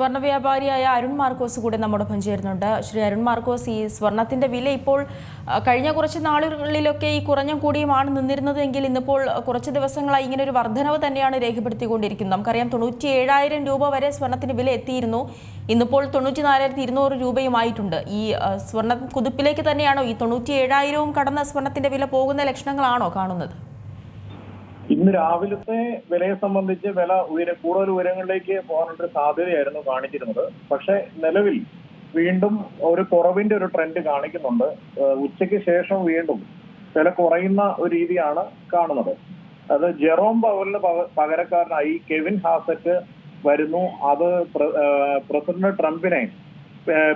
സ്വർണ വ്യാപാരിയായ അരുൺ മാർക്കോസ് കൂടെ നമ്മോടൊപ്പം ചേരുന്നുണ്ട്. ശ്രീ അരുൺ മാർക്കോസ് ഈ സ്വർണത്തിന്റെ വില ഇപ്പോൾ കഴിഞ്ഞ കുറച്ച് നാളുകളിലൊക്കെ ഈ കുറഞ്ഞ കൂടിയുമാണ് നിന്നിരുന്നത് എങ്കിൽ ഇന്നിപ്പോൾ കുറച്ച് ദിവസങ്ങളായി ഇങ്ങനെ ഒരു വർധനവ് തന്നെയാണ് രേഖപ്പെടുത്തിക്കൊണ്ടിരിക്കുന്നത്. നമുക്കറിയാം തൊണ്ണൂറ്റി ഏഴായിരം രൂപ വരെ സ്വർണത്തിന് വില എത്തിയിരുന്നു. ഇന്നിപ്പോൾ തൊണ്ണൂറ്റി നാലായിരത്തി ഇരുന്നൂറ് രൂപയുമായിട്ടുണ്ട്. ഈ സ്വർണ കുതിപ്പിലേക്ക് തന്നെയാണോ ഈ തൊണ്ണൂറ്റി ഏഴായിരവും കടന്ന സ്വർണത്തിന്റെ വില പോകുന്ന ലക്ഷണങ്ങളാണോ കാണുന്നത്? ഇന്ന് രാവിലത്തെ വിലയെ സംബന്ധിച്ച് വില ഉയര കൂടുതൽ ഉയരങ്ങളിലേക്ക് പോകാനുള്ള സാധ്യതയായിരുന്നു കാണിച്ചിരുന്നത്. പക്ഷെ നിലവിൽ വീണ്ടും ഒരു കുറവിന്റെ ഒരു ട്രെൻഡ് കാണിക്കുന്നുണ്ട്. ഉച്ചയ്ക്ക് ശേഷം വീണ്ടും വില കുറയുന്ന ഒരു രീതിയാണ് കാണുന്നത്. അത് ജെറോം പവലിന് പകരക്കാരനായി കെവിൻ ഹാസറ്റ് വരുന്നു. അത് പ്രസിഡന്റ് ട്രംപിനെ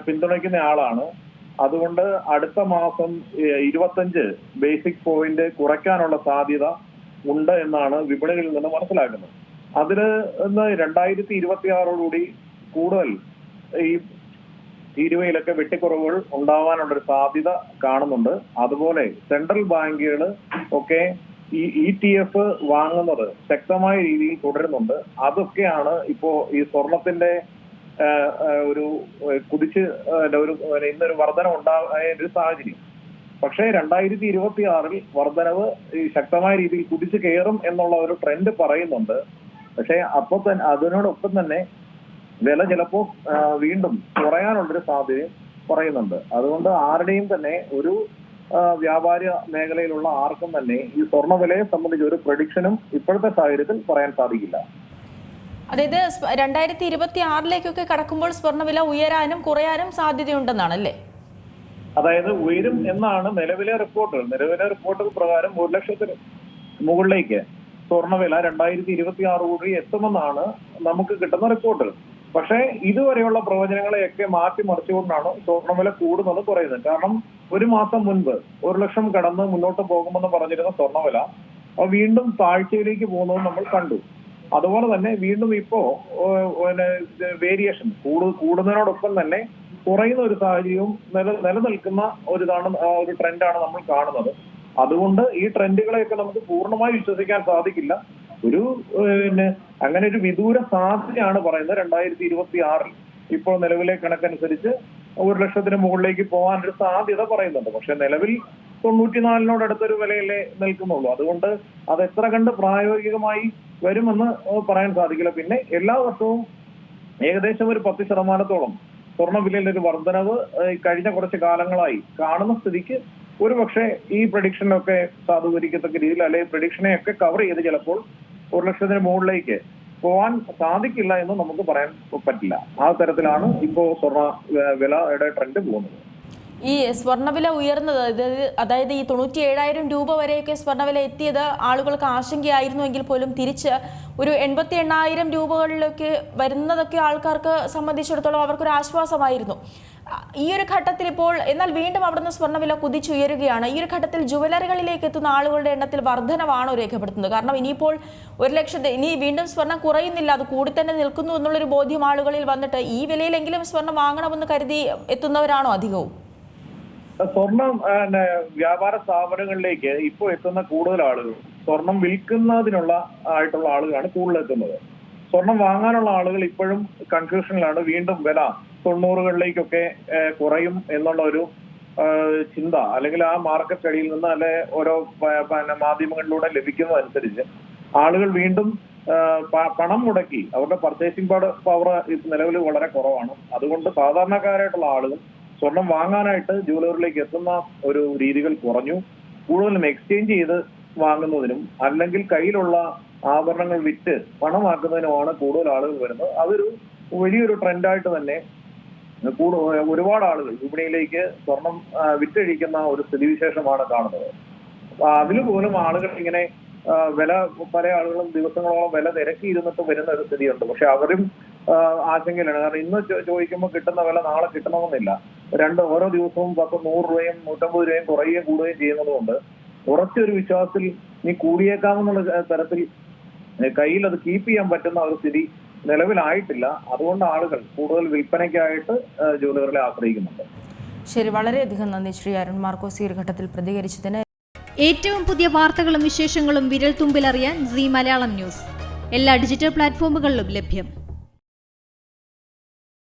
പിന്തുണയ്ക്കുന്ന ആളാണ്. അതുകൊണ്ട് അടുത്ത മാസം ഇരുപത്തഞ്ച് ബേസിക് പോയിന്റ് കുറയ്ക്കാനുള്ള സാധ്യത ഉണ്ട് എന്നാണ് വിപണികളിൽ നിന്ന് മനസ്സിലാക്കുന്നത്. അതിന് രണ്ടായിരത്തി ഇരുപത്തി ആറോടുകൂടി കൂടുതൽ ഈ തീരുവയിലൊക്കെ വെട്ടിക്കുറവുകൾ ഉണ്ടാവാനുള്ള ഒരു സാധ്യത കാണുന്നുണ്ട്. അതുപോലെ സെൻട്രൽ ബാങ്കുകൾ ഒക്കെ ഈ ഇ ടി എഫ് വാങ്ങുന്നത് ശക്തമായ രീതിയിൽ തുടരുന്നുണ്ട്. അതൊക്കെയാണ് ഇപ്പോ ഈ സ്വർണത്തിന്റെ ഒരു കുതിച്ച് ഒരു ഇന്നൊരു വർധന ഉണ്ടായ ഒരു സാഹചര്യം. പക്ഷേ രണ്ടായിരത്തി ഇരുപത്തി ആറിൽ വർധനവ് ശക്തമായ രീതിയിൽ കുതിച്ചു കയറും എന്നുള്ള ഒരു ട്രെൻഡ് പറയുന്നുണ്ട്. പക്ഷേ അപ്പൊ തന്നെ അതിനോടൊപ്പം തന്നെ വില ചിലപ്പോ ആ, വീണ്ടും കുറയാനുള്ളൊരു സാധ്യത പറയുന്നുണ്ട്. അതുകൊണ്ട് ആരുടെയും തന്നെ ഒരു വ്യാപാര മേഖലയിലുള്ള ആർക്കും തന്നെ ഈ സ്വർണ വിലയെ സംബന്ധിച്ച് ഒരു പ്രഡിക്ഷനും ഇപ്പോഴത്തെ സാഹചര്യത്തിൽ പറയാൻ സാധിക്കില്ല. അതായത് രണ്ടായിരത്തി ഇരുപത്തി ആറിലേക്കൊക്കെ കടക്കുമ്പോൾ സ്വർണവില ഉയരാനും കുറയാനും സാധ്യതയുണ്ടെന്നാണ് അല്ലേ അതായത് ഉയരും എന്നാണ് നിലവിലെ റിപ്പോർട്ടുകൾ നിലവിലെ റിപ്പോർട്ടുകൾ പ്രകാരം ഒരു ലക്ഷത്തിന് മുകളിലേക്ക് സ്വർണവില രണ്ടായിരത്തി ഇരുപത്തി ആറ് കൂടി എത്തുമെന്നാണ് നമുക്ക് കിട്ടുന്ന റിപ്പോർട്ടുകൾ പക്ഷേ ഇതുവരെയുള്ള പ്രവചനങ്ങളെയൊക്കെ മാറ്റി മറിച്ചുകൊണ്ടാണ് സ്വർണവില കൂടുന്നത് കുറയുന്നത്. കാരണം ഒരു മാസം മുൻപ് ഒരു ലക്ഷം കടന്ന് മുന്നോട്ട് പോകുമെന്ന് പറഞ്ഞിരുന്ന സ്വർണവില വീണ്ടും താഴ്ചയിലേക്ക് പോകുന്നത് നമ്മൾ കണ്ടു. അതുപോലെ തന്നെ വീണ്ടും ഇപ്പോ പിന്നെ വേരിയേഷൻ കൂടു കൂടുന്നതിനോടൊപ്പം തന്നെ കുറയുന്ന ഒരു സാഹചര്യവും നില നിലനിൽക്കുന്ന ഒരു ഇതാണ് ആ ഒരു ട്രെൻഡാണ് നമ്മൾ കാണുന്നത്. അതുകൊണ്ട് ഈ ട്രെൻഡുകളെയൊക്കെ നമുക്ക് പൂർണമായി വിശ്വസിക്കാൻ സാധിക്കില്ല. ഒരു പിന്നെ അങ്ങനെ ഒരു വിദൂര സാധ്യതയാണ് പറയുന്നത് രണ്ടായിരത്തി ഇരുപത്തി ആറിൽ ഇപ്പോൾ നിലവിലെ കണക്കനുസരിച്ച് ഒരു ലക്ഷത്തിന് മുകളിലേക്ക് പോകാൻ ഒരു സാധ്യത പറയുന്നുണ്ട്. പക്ഷെ നിലവിൽ തൊണ്ണൂറ്റിനാലിനോട് അടുത്തൊരു വിലയിലേ നിൽക്കുന്നുള്ളൂ. അതുകൊണ്ട് അത് എത്ര കണ്ട് പ്രായോഗികമായി വരുമെന്ന് പറയാൻ സാധിക്കില്ല. പിന്നെ എല്ലാ വർഷവും ഏകദേശം ഒരു പത്ത് ശതമാനത്തോളം സ്വർണ വിലയിൽ ഒരു വർധനവ് കഴിഞ്ഞ കുറച്ച് കാലങ്ങളായി കാണുന്ന സ്ഥിതിക്ക് ഒരു പക്ഷേ ഈ പ്രഡിക്ഷനൊക്കെ സാധൂകരിക്കത്തക്ക രീതിയിൽ അല്ലെങ്കിൽ പ്രഡിക്ഷനെയൊക്കെ കവർ ചെയ്ത് ചിലപ്പോൾ ഒരു ലക്ഷത്തിന് മുകളിലേക്ക് പോവാൻ സാധിക്കില്ല എന്ന് നമുക്ക് പറയാൻ പറ്റില്ല. ആ തരത്തിലാണ് ഇപ്പോ സ്വർണ വിലയുടെ ട്രെൻഡ് പോകുന്നത്. ഈ സ്വർണവില ഉയർന്നത് അതായത് ഈ തൊണ്ണൂറ്റി ഏഴായിരം രൂപ വരെയൊക്കെ സ്വർണവില എത്തിയത് ആളുകൾക്ക് ആശങ്കയായിരുന്നുവെങ്കിൽ പോലും തിരിച്ച് ഒരു എൺപത്തി എണ്ണായിരം രൂപകളിലൊക്കെ വരുന്നതൊക്കെ ആൾക്കാർക്ക് സംബന്ധിച്ചിടത്തോളം അവർക്കൊരു ആശ്വാസമായിരുന്നു. ഈ ഒരു ഘട്ടത്തിൽ ഇപ്പോൾ എന്നാൽ വീണ്ടും അവിടുന്ന് സ്വർണവില കുതിച്ചുയരുകയാണ്. ഈ ഒരു ഘട്ടത്തിൽ ജുവലറികളിലേക്ക് എത്തുന്ന ആളുകളുടെ എണ്ണത്തിൽ വർധനവാണോ രേഖപ്പെടുത്തുന്നത്? കാരണം ഇനിയിപ്പോൾ ഒരു ലക്ഷത്തെ ഇനി വീണ്ടും സ്വർണം കുറയുന്നില്ല അത് കൂടി തന്നെ നിൽക്കുന്നു എന്നുള്ളൊരു ബോധ്യം ആളുകളിൽ വന്നിട്ട് ഈ വിലയിലെങ്കിലും സ്വർണം വാങ്ങണമെന്ന് കരുതി എത്തുന്നവരാണോ അധികവും? സ്വർണം വ്യാപാര സ്ഥാപനങ്ങളിലേക്ക് ഇപ്പോൾ എത്തുന്ന കൂടുതൽ ആളുകൾ സ്വർണം വിൽക്കുന്നതിനുള്ള ആയിട്ടുള്ള ആളുകളാണ് കൂടുതൽ എത്തുന്നത്. സ്വർണം വാങ്ങാനുള്ള ആളുകൾ ഇപ്പോഴും കൺഫ്യൂഷനിലാണ് വീണ്ടും വില തൊണ്ണൂറുകളിലേക്കൊക്കെ കുറയും എന്നുള്ള ഒരു ചിന്ത. അല്ലെങ്കിൽ ആ മാർക്കറ്റ് സ്റ്റഡിയിൽ നിന്ന് അല്ലെ ഓരോ പിന്നെ മാധ്യമങ്ങളിലൂടെ ലഭിക്കുന്നതനുസരിച്ച് ആളുകൾ വീണ്ടും പണം മുടക്കി. അവരുടെ പർച്ചേസിംഗ് പവർ നിലവിൽ വളരെ കുറവാണ്. അതുകൊണ്ട് സാധാരണക്കാരായിട്ടുള്ള ആളുകൾ സ്വർണം വാങ്ങാനായിട്ട് ജുവലറിയിലേക്ക് എത്തുന്ന ഒരു രീതികൾ കുറഞ്ഞു. കൂടുതലും എക്സ്ചേഞ്ച് ചെയ്ത് വാങ്ങുന്നതിനും അല്ലെങ്കിൽ കയ്യിലുള്ള ആഭരണങ്ങൾ വിറ്റ് പണമാക്കുന്നതിനുമാണ് കൂടുതൽ ആളുകൾ വരുന്നത്. അതൊരു വലിയൊരു ട്രെൻഡായിട്ട് തന്നെ ഒരുപാട് ആളുകൾ വിപണിയിലേക്ക് സ്വർണം വിറ്റഴിക്കുന്ന ഒരു സ്ഥിതിവിശേഷമാണ് കാണുന്നത്. അതിൽ ആളുകൾ ഇങ്ങനെ വില പല ആളുകളും ദിവസങ്ങളോളം വില തിരക്കി ഇരുന്നിട്ട് വരുന്ന ഒരു സ്ഥിതിയുണ്ട്. പക്ഷെ അവരും ആശങ്കയിലാണ്. കാരണം ഇന്ന് ചോദിക്കുമ്പോൾ കിട്ടുന്ന വില നാളെ കിട്ടണമെന്നില്ല. രണ്ട് ഓരോ ദിവസവും പത്ത് നൂറ് രൂപയും നൂറ്റമ്പത് രൂപയും കുറയുകയും കൂടുകയും ചെയ്യുന്നത് കൊണ്ട് ഉറച്ചൊരു വിശ്വാസത്തിൽ നീ കൂടിയേക്കാമെന്നുള്ള തരത്തിൽ കയ്യിൽ അത് കീപ്പ് ചെയ്യാൻ പറ്റുന്ന ഒരു സ്ഥിതി നിലവിലായിട്ടില്ല. അതുകൊണ്ട് ആളുകൾ കൂടുതൽ വിൽപ്പനയ്ക്കായിട്ട് ജോലികളെ ആശ്രയിക്കുന്നുണ്ട്. ശരി വളരെയധികം നന്ദി. ശ്രീ അരുൺ മാർക്കോസ് ഈ ഘട്ടത്തിൽ പ്രതികരിച്ചതിന് ഏറ്റവും പുതിയ വാർത്തകളും വിശേഷങ്ങളും വിരൽ തുമ്പിലറിയാൻ സി മലയാളം ന്യൂസ്. എല്ലാ ഡിജിറ്റൽ പ്ലാറ്റ്ഫോമുകളിലും ലഭ്യം.